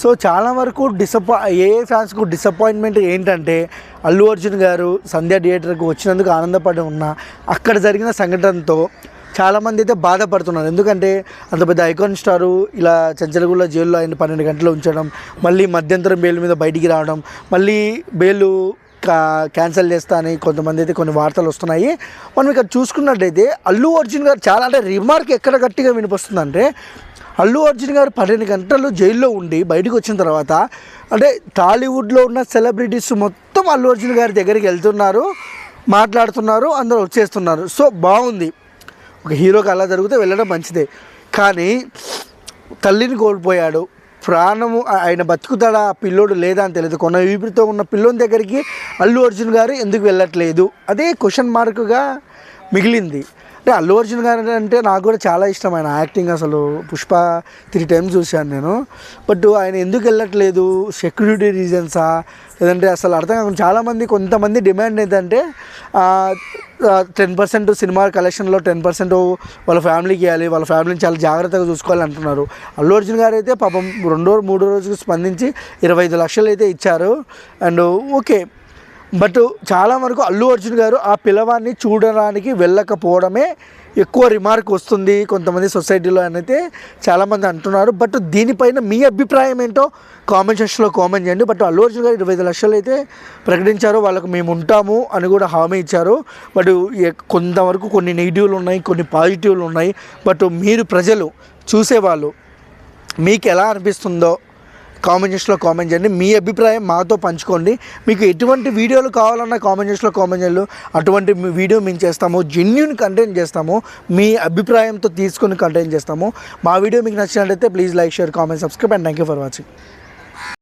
So చాలా వరకు డిసప్పా ఏ ఫ్యాన్స్కు disappointment ఏంటంటే అల్లు అర్జున్ గారు సంధ్య థియేటర్కి వచ్చినందుకు ఆనందపడి ఉన్నా అక్కడ జరిగిన సంఘటనతో చాలామంది అయితే బాధపడుతున్నారు. ఎందుకంటే అంత పెద్ద ఐకాన్ స్టారు ఇలా చంచలగూడ జైల్లో ఆయన పన్నెండు గంటలు ఉంచడం మళ్ళీ మధ్యంతరం బెయిల్ మీద బయటికి రావడం మళ్ళీ బెయిల్ క్యాన్సిల్ చేస్తా అని కొంతమంది అయితే కొన్ని వార్తలు వస్తున్నాయి. మనం ఇక్కడ చూసుకున్నట్టయితే అల్లు అర్జున్ గారు చాలా అంటే రిమార్క్ ఎక్కడ గట్టిగా వినిపిస్తుందంటే అల్లు అర్జున్ గారు పన్నెండు గంటలు జైల్లో ఉండి బయటకు వచ్చిన తర్వాత అంటే టాలీవుడ్లో ఉన్న సెలబ్రిటీస్ మొత్తం అల్లు అర్జున్ గారి దగ్గరికి వెళ్తున్నారు మాట్లాడుతున్నారు అందరూ వచ్చేస్తున్నారు. సో బాగుంది. ఒక హీరోకి అలా జరిగితే వెళ్ళడం మంచిదే. కానీ తల్లిని కోల్పోయాడు. ప్రాణము ఆయన బతుకుతాడా ఆ పిల్లోడు లేదా అని తెలియదు. కొన్న ఊపిరితో ఉన్న పిల్లోని దగ్గరికి అల్లు అర్జున్ గారు ఎందుకు వెళ్ళట్లేదు? అదే క్వశ్చన్ మార్క్గా మిగిలింది. అంటే అల్లు అర్జున్ గారు అంటే నాకు కూడా చాలా ఇష్టం ఆయన యాక్టింగ్ అసలు. పుష్ప త్రీ టైమ్స్ చూశాను నేను. బట్ ఆయన ఎందుకు వెళ్ళట్లేదు? సెక్యూరిటీ రీజన్సా లేదంటే అసలు అర్థం కాకుండా చాలామంది కొంతమంది డిమాండ్ ఏంటంటే టెన్ పర్సెంట్ సినిమా కలెక్షన్లో టెన్ పర్సెంట్ వాళ్ళ ఫ్యామిలీకి ఇవ్వాలి. వాళ్ళ ఫ్యామిలీని చాలా జాగ్రత్తగా చూసుకోవాలి అంటున్నారు. అల్లు అర్జున్ గారు అయితే పాపం రెండో మూడో రోజుకి స్పందించి ఇరవై ఐదు లక్షలు అయితే ఇచ్చారు. అండ్ ఓకే బట్ చాలా వరకు అల్లు అర్జున్ గారు ఆ పిల్లవాడిని చూడడానికి వెళ్ళకపోవడమే ఎక్కువ రిమార్క్ వస్తుంది కొంతమంది సొసైటీలో అయితే చాలామంది అంటున్నారు. బట్ దీనిపైన మీ అభిప్రాయం ఏంటో కామెంట్ సెక్షన్లో కామెంట్ చేయండి. బట్ అల్లు అర్జున్ గారు ఇరవై ఐదు లక్షలు అయితే ప్రకటించారు. వాళ్ళకు మేము ఉంటాము అని కూడా హామీ ఇచ్చారు. బట్ కొంతవరకు కొన్ని నెగిటివ్లు ఉన్నాయి కొన్ని పాజిటివ్లు ఉన్నాయి. బట్ మీరు ప్రజలు చూసేవాళ్ళు మీకు ఎలా అనిపిస్తుందో కామెంట్ సెక్షన్లో కామెంట్ చేయండి. మీ అభిప్రాయం మాతో పంచుకోండి. మీకు ఎటువంటి వీడియోలు కావాలన్నా కామెంట్ సెక్షన్లో కామెంట్ చేయాలి అటువంటి వీడియో మేము చేస్తాము. జెన్యున్ కంటెంట్ చేస్తాము. మీ అభిప్రాయంతో తీసుకొని కంటెంట్ చేస్తాము. మా వీడియో మీకు నచ్చినట్లయితే please like share comment subscribe and thank you for watching